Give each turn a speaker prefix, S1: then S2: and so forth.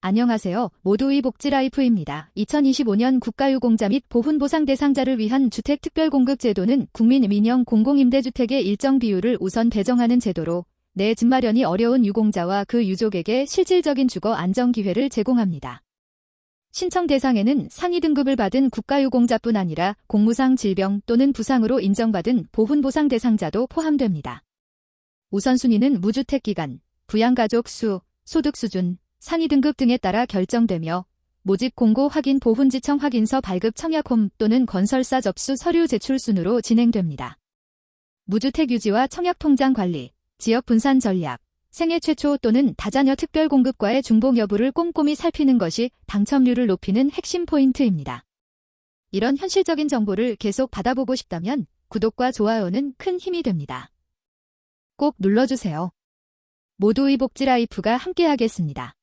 S1: 안녕하세요. 모두의 복지라이프입니다. 2025년 국가유공자 및 보훈보상 대상자를 위한 주택특별공급 제도는 국민 민영 공공임대주택의 일정 비율을 우선 배정하는 제도로 내 집 마련이 어려운 유공자와 그 유족에게 실질적인 주거 안정 기회를 제공합니다. 신청 대상에는 상위 등급을 받은 국가유공자뿐 아니라 공무상 질병 또는 부상으로 인정받은 보훈보상 대상자도 포함됩니다. 우선순위는 무주택 기간, 부양가족 수, 소득 수준, 상위 등급 등에 따라 결정되며 모집 공고 확인 보훈지청 확인서 발급 청약홈 또는 건설사 접수 서류 제출 순으로 진행됩니다. 무주택 유지와 청약통장 관리, 지역 분산 전략, 생애 최초 또는 다자녀 특별 공급과의 중복 여부를 꼼꼼히 살피는 것이 당첨률을 높이는 핵심 포인트입니다. 이런 현실적인 정보를 계속 받아보고 싶다면 구독과 좋아요는 큰 힘이 됩니다. 꼭 눌러주세요. 모두의 복지 라이프가 함께하겠습니다.